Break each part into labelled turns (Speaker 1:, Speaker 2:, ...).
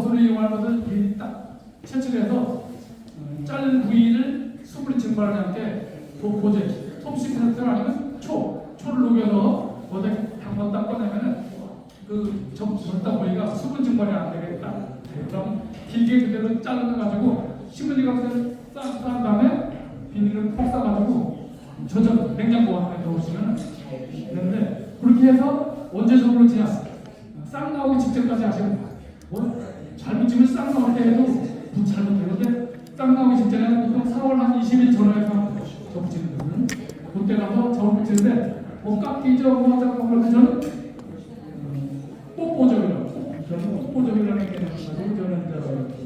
Speaker 1: 접수를 이용할 것을 딱 채취해서 어, 자른 부위를 수분이 증발하지 않게 도포제, 톱시크트 아니면 초, 초를 녹여서 어디 한번 딱 꺼내면은 그 접수다 보니까 수분 증발이 안 되겠다. 그럼 길게 그대로 잘라가지고 신문지 같은 싼 다음에 비닐을 콕 싸가지고 저장 냉장고 안에 넣으시면 되는데 그렇게 해서 정도 지냐 싹 나오기 직전까지 하시면 붙이면 싹 나올 때 해도 부- 잘 붙는데 싹 나오기 직전에 보통 4월 한 20일 전후에서 저 붙이는 거는 그때 가서 저 붙이는데 뭐 깎이죠 뭐 하자고 그러면 저는 음, 뽀뽀적이라고 뽀뽀적이라는 게 가지고 저는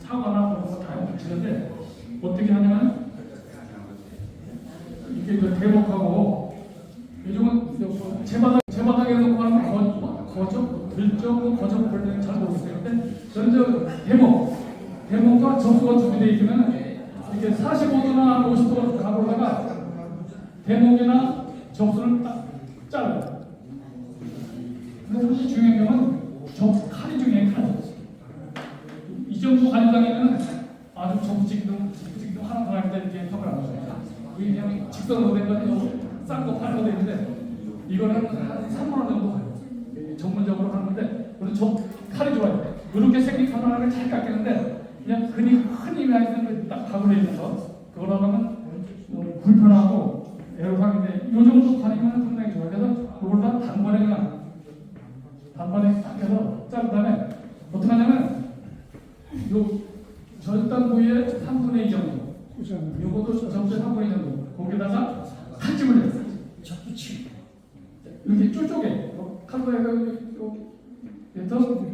Speaker 1: 저 사과나 그런 거다 붙이는데 어떻게 하냐면 이게 그 대목하고 요즘은 저 제바닥 제바닥에 놓고 하는 거 뭐, 뭐 거저 볼때는 잘 모르겠어요. 근데 저는 저 대목 대목과 접수가 준비되어 있으면 이렇게 45도나 50도 각으로다가 대목이나 접수를 딱 잘라요. 근데 사실 중요한 점은 접 칼이 중요해 칼. 이 정도 간장에는 아주 접지기도 접지기도 하나 더 할 때 이렇게 턱을 안. 이게 그냥 직선으로 된 거는 싼거 팔거 되는데 이거는 한 3만 원 정도 가요. 전문적으로 하는데 우리 저 칼이 좋아요. 이렇게 생긴 칼 하나를 잘 깎이는데 그냥 흔히 흔히 있는 딱 가구로 있는 거 그거로 하면 어, 불편하고 애로사항인데 이 정도 칼이면 상당히 좋아요. 그래서 그걸 다 단번에 그냥 단번에 딱 해서 자른 다음에 어떻게 하냐면 요 절단 부위의 3분의 2 정도 전체 3분의 2 정도 거기다가 칼집을 해요.
Speaker 2: 접붙이
Speaker 1: 이렇게 쪼쪼게 칼로 해서 여기 해서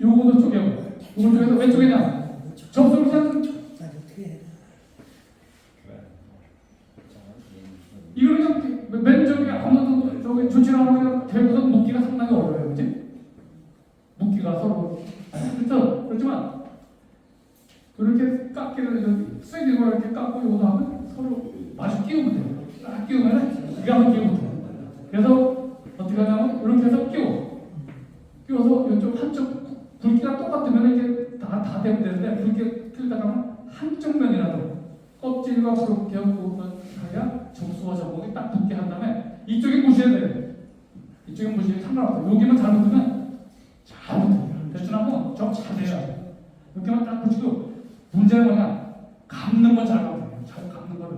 Speaker 1: 요것도 쪼개고. 요거 쪼개서 왼쪽에냐 접수를 그냥
Speaker 2: 나도 어떻게 해?
Speaker 1: 이걸 그냥 맨 저기 아무도 저기 좋지 않은 그냥 대고서 묶기가 상당히 어려워요 그지? 묶기가 서로 그렇죠? 그렇지만 이렇게 깎기를 저기 쇠기로 이렇게 깎고 요거 하면 서로 마주 끼우면 돼요 딱 끼우면 이가 한번 끼우면 돼요 그래서 어떻게 하냐면 이렇게 해서 끼워 끼워서 이쪽 한쪽 굵기가 똑같으면 이게 다, 다 되면 되는데 굵게 끼우다가 한쪽 면이라도 껍질과 그렇게 하고 하야 접수와 접목이 딱 붙게 한 다음에 이쪽에 무시해야 돼요. 이쪽에 무시해 상관없어요 여기만 잘못하면 잘 붙어요. 하면 좀잘 돼요. 이렇게만 딱 붙이고 문제는 뭐냐? 감는 건잘잘 감는 거를.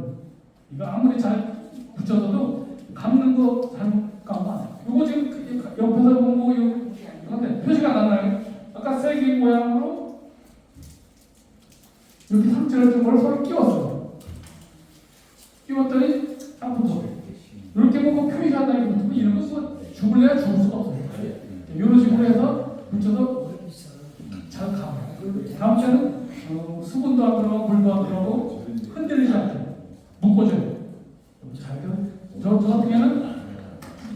Speaker 1: 이거 아무리 잘 붙여서도 감는 거 잘못 안 돼요 이거 지금 그 옆에서 보면 뭐 이거 표시가 나나요? 아까 세개 모양으로 이렇게 좀걸 서로 끼웠어요. 끼웠더니 딱 붙어 이렇게 보고 표시한다는 게 붙으면 이런 거 죽을래야 죽을 수가 없어요. 이런 식으로 해서 붙여서 잘 감아요 다음 때는 어, 수분도 안 들어가고 물도 안 들어가고 흔들리지 않게 묶어줘요. 잘 저, 저 같은 경우는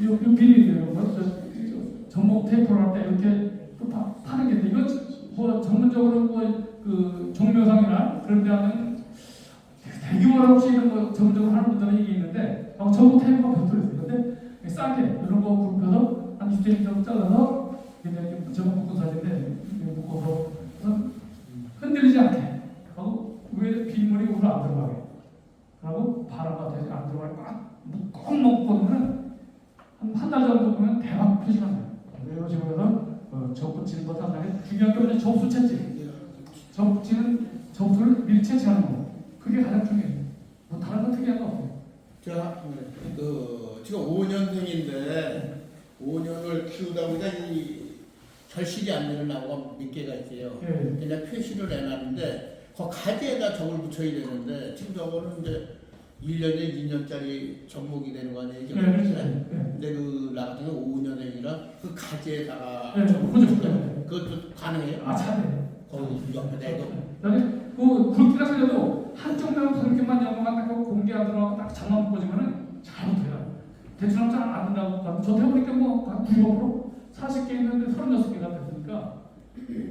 Speaker 1: 요, 요 비닐이에요. 저, 저, 전목 테이프를 할 때 이렇게 파, 파는 게 있는데 이거 뭐 전문적으로 뭐그 종묘상이나 그런 데 하는 대규모로 혹시 이런 거 전문적으로 하는 분들은 이게 있는데 어, 전목 테이프가 별도로 있어요. 근데 싸게 이런 거 굽혀서 한 20cm 정도 잘라서 이렇게 전목 묶은 사진인데 묶어서 그래서 흔들리지 않게 하고 위에 빗물이 우로 안 들어가게. 그리고 바람 같아서 안 들어가게 꽉꼭 묶고는 한한달 정도 보면 대박 표시가 나요. 이런 식으로 해서 어, 접붙이는 것 상당히 중요한 게 뭐냐 접수 채취 접붙이는 접수를 채취하는 거 그게 가장 중요해요 뭐 다른 건 특이한 거 없어요
Speaker 3: 자, 그 지금 5년생인데 5년을 키우다 보니까 이 결실이 안 되는 나무가 몇 개가 있어요.
Speaker 1: 예.
Speaker 3: 그냥 표시를 해놨는데 그 가지에다 점을 붙여야 되는데 지금 저거는 이제 1년에 2년짜리 접목이 되는 거 아니에요?
Speaker 1: 예,
Speaker 3: 지금
Speaker 1: 그렇죠.
Speaker 3: 네.
Speaker 1: 예.
Speaker 3: 근데 그 나 같은 경우 5년생이라 그 가지에다가
Speaker 1: 예,
Speaker 3: 점을
Speaker 1: 그죠.
Speaker 3: 붙여요. 그것도 가능해요?
Speaker 1: 아 잘해
Speaker 3: 거기 옆에다 이거
Speaker 1: 그다음에 그 굵기가 틀려도 한쪽 면 굵기만 연구만 딱 하고 공기 안 들어가고 딱 장만 꽂으면은 잘 붙어요. 대충 하면 잘안 된다고. 저 해보니까 뭐한 90% 40개 있는데 36개가 됐으니까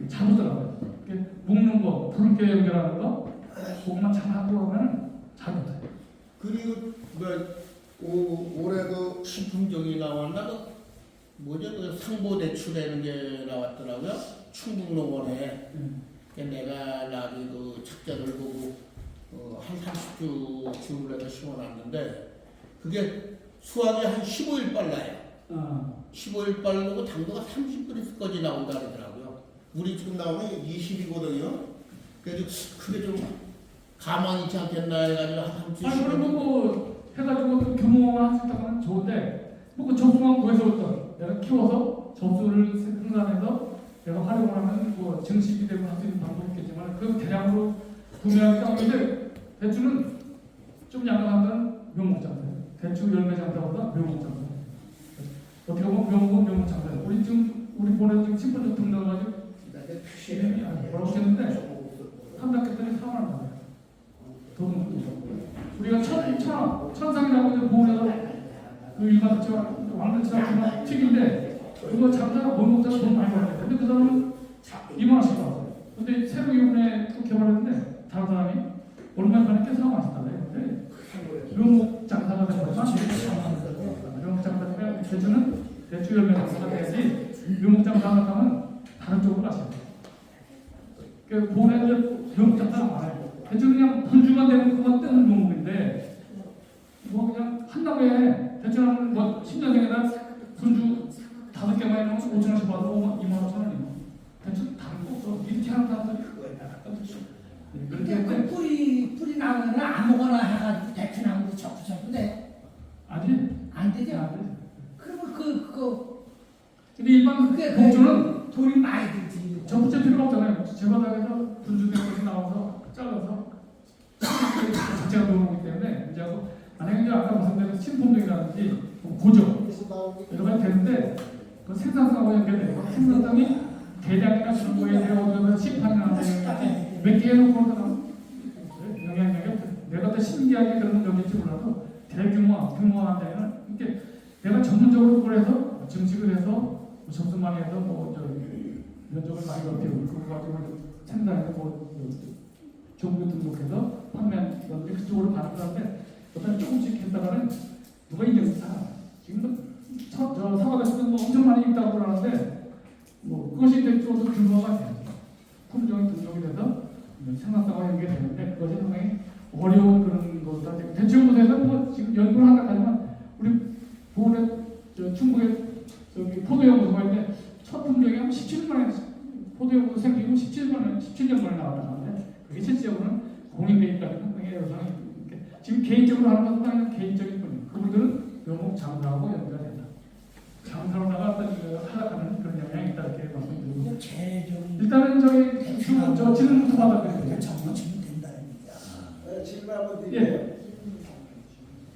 Speaker 1: 잘 붙더라고요. 이렇게 묶는 거, 붉게 연결하는 거, 그것만 잘 하고 하면 잘 붙어요.
Speaker 3: 그리고 뭐 오, 올해 그 신품종이 나왔나? 그 뭐죠? 그 상보대출이라는 게 나왔더라고요. 충북농원에
Speaker 1: 음.
Speaker 3: 내가 나기 그 책자를 보고 어, 한 30주 지원을 해서 심어놨는데 그게 수확이 한 15일 빨라요.
Speaker 1: 어.
Speaker 3: 15일 빨르고 당도가 30g까지 나온다 그러더라고요. 우리 지금 나오는 20이거든요. 그래서 그게 좀 가망 있지 않겠나 해가지고 한 30일.
Speaker 1: 아니 그러면 뭐 해가지고 그 규모만 했다면 좋은데 뭐그 접수만 구해서 내가 키워서 접수를 생산해서 내가 활용을 하면 뭐 증식이 되고 할 수 있는 방법이 있겠지만 그 대량으로 구매하기가 근데 대추는 좀 약간한 묘목장사예요. 대추 열매 장사보다 묘목장사. 어떻게 보면 묘목은 묘목장사예요. 우리 지금 우리 보내서 지금 신분증 등록해가지고 이름이 아니 뭐라고 했는데 한 4만 원 나와요. 돈 우리가 천, 천, 천상이라고 이제 보내서 그 일반 대추와 왕대추랑 튀긴데 그거 장사가 원목자가 돈 많이 벌어요. 근데 그 사람은 2만 원씩 받았어요. 근데 새로 이번에 또 개발했는데 다른 사람이 파니까 4만 원씩 달래요. 근데 묘목 장사가 되니까 묘목 장사가 되면 대추는 대추 열매 장사가 돼야지 묘목 장사가 하면 다른 쪽으로 돼요. 그 보내는 묘목 장사가 많아요. 대추 그냥 분주만 되면 그만 뜨는 묘목인데 뭐 그냥 한 달에 대추는 뭐 10년생에다 분주 다섯 개만 해놓으면 5천 원씩 받아도 2만 5천 원이에요. 대추 다른 거 없어. 이렇게 하는 사람들이 네, 그렇게
Speaker 2: 뿌리 뿌리 나면은 아무거나 해가지고 대추 나무도 접고 접고 돼.
Speaker 1: 아직
Speaker 2: 안 되죠?
Speaker 1: 안 돼.
Speaker 2: 그러면 그 그거
Speaker 1: 근데 일반
Speaker 2: 그게
Speaker 1: 공주는
Speaker 2: 그 돈이 많이 들지.
Speaker 1: 전부터 필요가 없잖아요. 제 바닥에서 분주된 것이 나와서 잘라서 자체가 들어오기 때문에 이제 하고 이제 아까 말씀드린 신품종이라든지 뭐 고정 여러 가지 되는데 그 생산성하고 연결돼요. 생산성이 대량이나 중고에 되어서 시판이나 되는 몇개 해놓고 영향력이. 내가 더 신기하게 그런 여기지 몰라도 대규모, 규모화 되면 이게 내가 전문적으로 그걸 해서 증식을 해서 뭐 접수만 해서 뭐저 면적을 많이 넓히고 그거 가지고 생산해서 뭐 정부 등록해서 판매하는 건데 그쪽으로 가는 건데 어떤 조금씩 했다가는 누가 인정을 사 지금 저, 저 사과가시는 뭐 엄청 많이 있다고 그러는데 뭐 그것이 대쪽으로 규모가 돼요. 품종이 등록이 돼서 생산성과 연계되는데 그것이 상당히 어려운 그런 거다. 대체연구소에서 뭐 지금 연구를 하다 하지만 우리 보훈의 저 충북에 저기 포도연구소가 있는데 첫 품종이 한 17만에 포도연구소 생기고 17만에 17년 만에 나왔다 하는데 그게 실제로는 있다는 상당히 이렇게 지금 개인적으로 하는 것은 당연히 개인적인 뿐이에요. 그분들은 묘목 장사하고 연계가 된다. 장사로 나갔던 그 하락하는 그런 영향이 있다 이렇게 말씀드리고 일단은 저희 주- 저 질문부터 받아드릴게요.
Speaker 2: 정도 치면 된다는 얘기야.
Speaker 4: 네, 질문 한번 드릴게요.
Speaker 1: 예,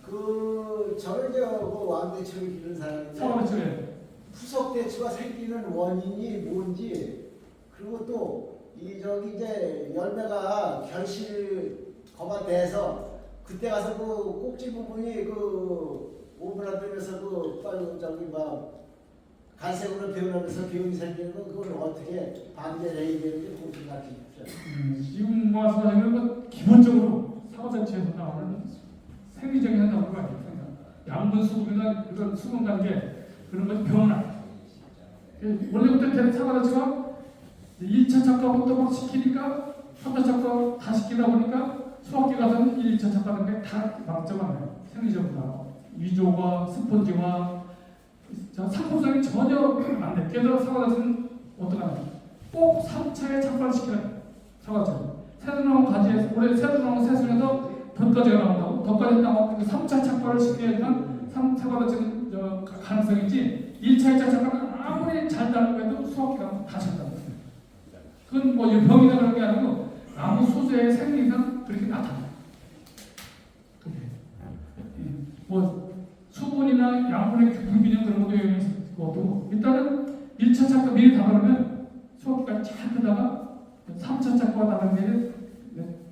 Speaker 4: 그 저그 왕대추를 기르는 사람인데 후속 대추가 생기는 원인이 뭔지 그리고 또 이 저기 이제 열매가 결실거가 돼서 그때 가서 그 꼭지 부분이 그 오므라들면서 그 빨리 저기 막 갈색으로 변하면서 기운이 생기는 건 그걸 어떻게 방지를 해야 되는지 가르쳐 주십시오.
Speaker 1: 음, 지금 말씀하시는 건 기본적으로 사과자체에서 나오는 생리적인 현상으로 아니에요. 양분 수분이나 그런 수분 관계 그런 것이 변화. 그 원래부터 되는 사과자체가 1차 착과부터 막 시키니까 3차 착과 다 시키다 보니까 수학기 가서는 1, 2차 착과는 게다 나요. 생리적으로 위조와 스펀지와 자, 상품성이 전혀 안 돼. 게다가 사과자체는 어떡하냐. 꼭 3차에 착과를 시켜야 돼. 사과처럼 새로 나온 가지에서 올해 새로 나온 새순에서 덧가지가 나온다고 덧가지 나온 3차 착과를 시켜야지만 3 사과가 지금 저 가- 가능성이지 1차, 2차 착과는 아무리 잘 달고 해도 수확기가 다 찬다고 그건 뭐 병이나 그런 게 아니고 나무 소재의 생리상 그렇게 나타나요 예. 뭐 수분이나 양분의 불균형 그런 것도 거고 일단은 1차 착과 미리 다 그러면 수확기가 잘 크다가 3차 착과 다른 데는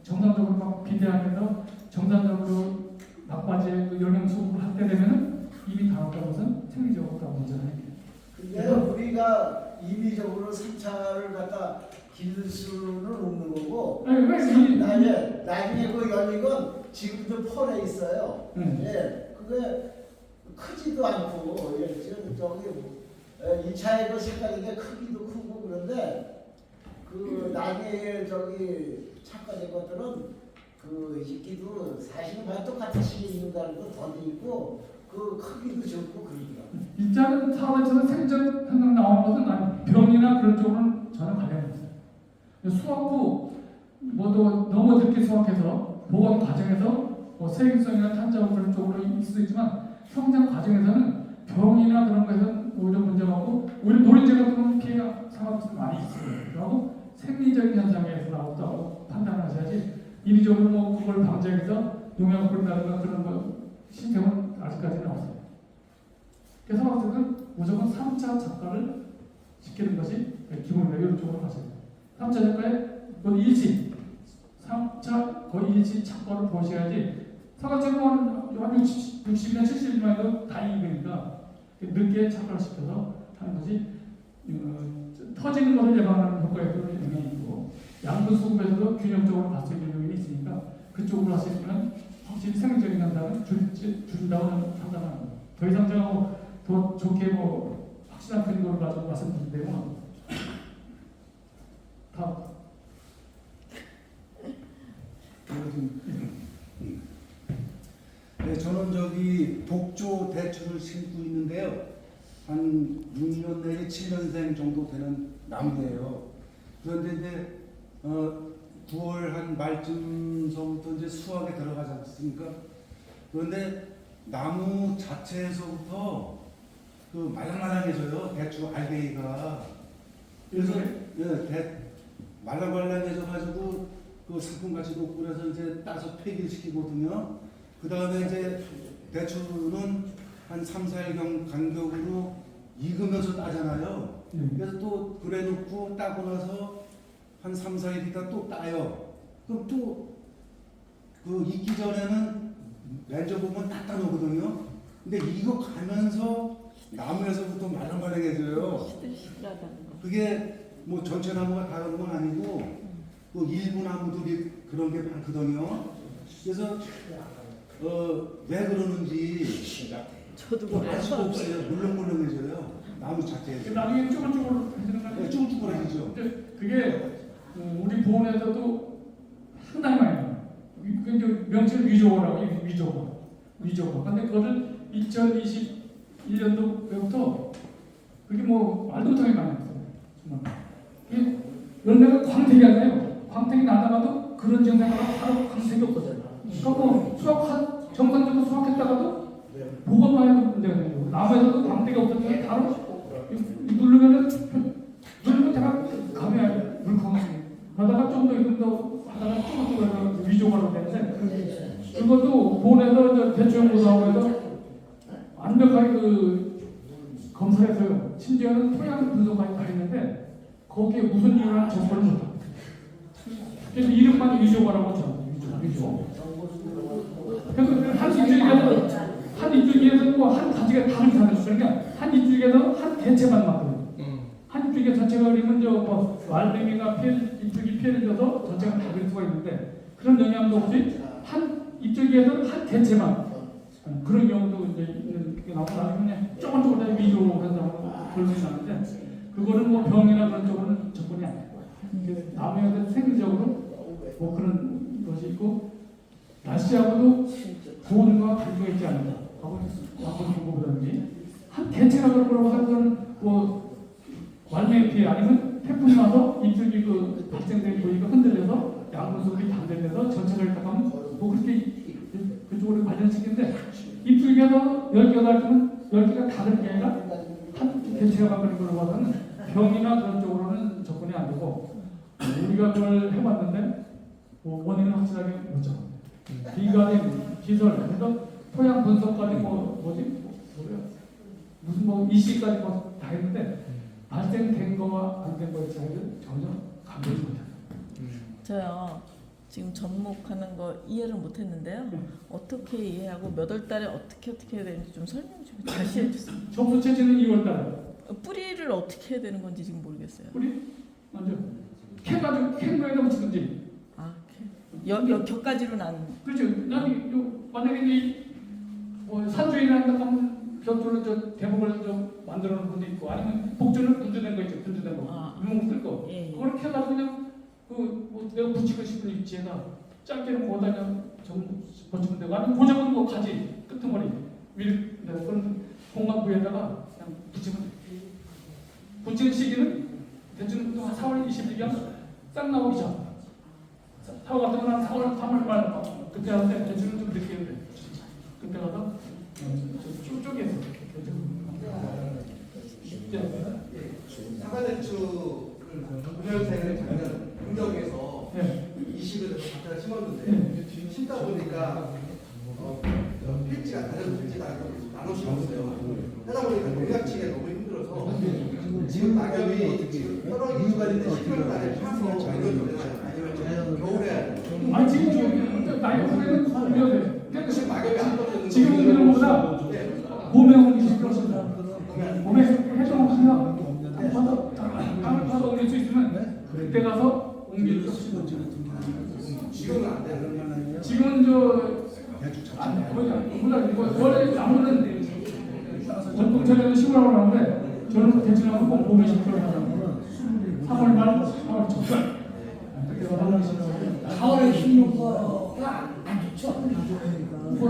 Speaker 1: 정상적으로 막 비대하면서 정상적으로 막바지에 그 영양 수급을 할때 되면은 이미 다왔다고 해서 생리적으로 다 문제가 생겨요.
Speaker 4: 근데 우리가 임의적으로 3차를 갖다 기를 수는 없는 거고
Speaker 1: 아니 왜 이,
Speaker 4: 나중에 나중에 그 열린 건 지금도 펄에 있어요.
Speaker 1: 음.
Speaker 4: 예, 그게 크지도 않고 예, 지금 저기 에, 이 차의 그 색깔이 크기도 크고 그런데 그 나중에 저기 착화된 것들은 그 이끼도 사실은 다 똑같은 식이 있는다는 거더 있고 그 크기도 좋고 그러더라고요.
Speaker 1: 일자는 사업에서 생전 항상 나오는 것은 아니 병이나 그런 쪽으로는 전혀 관련이 없어요. 후 뭐도 너무 늦게 수확해서 보건 과정에서 뭐 세균성이나 탄저하고 그런 쪽으로 있을 수 있지만 성장 과정에서는 병이나 그런 거에서는 오히려 문제가 없고 오히려 노린재 같은 경우는 피해가 상관없이 많이 있어요. 그리고 생리적인 현상에서 나온다고 판단하셔야지 인위적으로 뭐 그걸 방지해서 용약을 뿌린다든가 그런 거 시스템은 아직까지는 없어요. 그래서 학생은 무조건 3차 작가를 시키는 것이 기본이다. 이런 쪽으로 돼요. 3차 작가에 그 일치, 3차 거의 일치 작가를 보셔야지. 사과책은 한 60, 60년, 70년 해도 다 익으니까 늦게 작가를 시켜서 하는 것이 어, 터지는 것을 예방하는 효과에도 영향이 있고 양분 수급에서도 균형적으로 봤을 때 요인이 있으니까 그쪽으로 하시면 확실히 생리적인 현상은 줄, 줄인다고 저는 판단합니다. 더 이상 제가 뭐더 좋게 뭐 확실한 근거를 가지고 말씀드리면 다
Speaker 5: 네, 저는 저기 독조 대추를 심고 있는데요. 한 6년 내지 7년생 정도 되는 나무예요. 그런데 이제 어, 9월 한 말쯤서부터 이제 수확에 들어가지 않습니까? 그런데 나무 자체에서부터 그 말랑말랑해져요. 대추 알갱이가. 그래서 예, 대, 말랑말랑해져 가지고 그 상품가치 높고 그래서 이제 따서 폐기를 시키거든요. 그 다음에 이제 대추는 한 3, 4일 경 간격으로 익으면서 따잖아요.
Speaker 1: 예.
Speaker 5: 그래서 또 그래 놓고 따고 나서 한 3, 4일 있다 또 따요. 그럼 또 그 익기 전에는 만져보면 따따놓거든요. 근데 이거 가면서 나무에서부터 말랑말랑해져요.
Speaker 6: 시들시들하다는 거.
Speaker 5: 그게 뭐 전체 나무가 다 그런 건 아니고 그 일부 나무들이 그런 게 많거든요. 그래서 어, 왜 그러는지
Speaker 6: 저도
Speaker 5: 알 수가. 없어요. 물렁물렁해져요. 나무 자체에서.
Speaker 1: 나중에 쭈글쭈글 해지는 거
Speaker 5: 네, 쭈글쭈글해지죠.
Speaker 1: 근데 그게 어, 우리 보험에서도 상당히 많이 나와요. 이제 명칭을 위조어라고 해요. 위조어. 위조어. 근데 그거를 2021년도부터 그게 뭐 말도 못하게 났어요. 열매가 광택이 안 나요. 광택이 나다가도 그런 증상이 바로 광택이 없어져요. 그러니까 뭐 수확한 정상적으로 수확했다가도 보건만 해도 문제가 되고 나무에서도 광택이 없어지면 바로 누르면은 누르면 제가 감이 물컹하게 그러다가 좀 더 이금 더 하다가 조금 더 위조가로 되는데 그것도 본에서 저 대추연구소하고 완벽하게 그 검사했어요. 심지어는 토양 분석까지 다 했는데 거기에 무슨 이유나 정보를 못합니다. 그래서 이름만 위조가라고 하죠. 위조. 위조. 그래서 한 입줄기에서 한 입줄기에서 뭐한 가지가 다른 사람 그러니까 한 입줄기에서 한 개체만 맞거든요. 한 입줄기 전체가 그리면 저뭐 피해 입줄기 피해를 줘서 전체가 다 그릴 수가 있는데 그런 영향도 없이 한 입줄기에서 한 개체만 어, 그런 경우도 이제 있는 게 나오고 나중에 조금 조금 다 위조 현상으로 걸리게 나는데 그거는 뭐 병이나 그런 쪽으로는 접근이 안 돼요. 그래서 남의 생리적으로 뭐 그런 것이 있고 날씨하고도 보온과 관계가 있지 않나 하고 한번 보고보다든지. 한 개체가 그런 거라고 하면 뭐 완전히 피해 아니면 태풍이 와서 입술이 그 발생된 부위가 흔들려서 양분속이 단련돼서 전체를 있다가 하면 뭐 그렇게 그쪽으로 관련시키는데 입술에서 열 개가 달면 열 개가 다른 게 아니라 한 개체가 만드는 걸로 봐서는 병이나 그런 쪽으로는 접근이 안 되고 우리가 그걸 해봤는데 뭐 원인은 확실하게 못 잡아요. 비가된 기설 그래서 토양 분석까지 뭐 뭐지 뭐야 무슨 뭐 이시까지 뭐 다 했는데 발생된 거와 안 된 거의 차이를 전혀 감지 못해요.
Speaker 6: 저요 지금 접목하는 거 이해를 못했는데요.
Speaker 1: 네.
Speaker 6: 어떻게 이해하고 몇 월 달에 어떻게 어떻게 해야 되는지 좀 설명 좀 다시 해주세요.
Speaker 1: 접수 채취는 2월 달에
Speaker 6: 어, 뿌리를 어떻게 해야 되는 건지 지금 모르겠어요.
Speaker 1: 우리 먼저 캐가지고 캔 거에다 붙이든지
Speaker 6: 아, 이렇게. 여, 여 격가지로 난
Speaker 1: 그렇죠. 나는 요 만약에 이제 뭐 난다 하면 벽돌로 저 대목을 좀 만들어 놓은 것도 있고 아니면 복주는 분주된 거 있죠. 분주된 거.
Speaker 6: 아.
Speaker 1: 유목 쓸 거.
Speaker 6: 예, 예.
Speaker 1: 그걸 캐가지고 그냥 그 뭐 내가 붙이고 싶은 입지에다 짧게는 거기다 그냥 정 붙이면 되고 아니면 고정은 뭐 가지 끄트머리 밀 네, 그런 공간 부에다가 그냥 붙이면 돼. 붙이는 시기는 대충 한 4월 20일이면 싹 나오기 전. 4월 같은 거는 한 4월 3월 말 그때 하는데 대충은 좀 돼. 그때 가서 어, 저 쪼개서
Speaker 7: 사과대추를 금연생을 작년
Speaker 1: 네.
Speaker 7: 20일에서 갖다가 심었는데
Speaker 1: 네.
Speaker 7: 심다 보니까 어, 필지가 다른 필지가 나눠 심었어요. 하다 보니까 농약치기가 너무 힘들어서 지금 낙엽이 11월 달에 파서 이거는 아니면 겨울에
Speaker 1: 아니 지금 저 나이 후에는 위험해.
Speaker 7: 지금 낙엽이 안 떨어지는
Speaker 1: 지금 이런 거보다
Speaker 7: 네.
Speaker 1: 봄에 오는 게. 봄에 해좀 하나 땅 파서 땅을 파서 옮길 수 있으면 그때 가서 옮길 수 있어.
Speaker 7: 지금은 안 돼요.
Speaker 1: 지금은 저 안, 뭐냐, 몰라 이거 원래 나무는 전통 차례는 10월 하고 나오는데 저는 봄- 봄에 10월 하고 3월 말, 4월 초반 그때 가서 하는 거죠.
Speaker 2: 4월에 심는 거가 안 좋죠.
Speaker 1: 뭐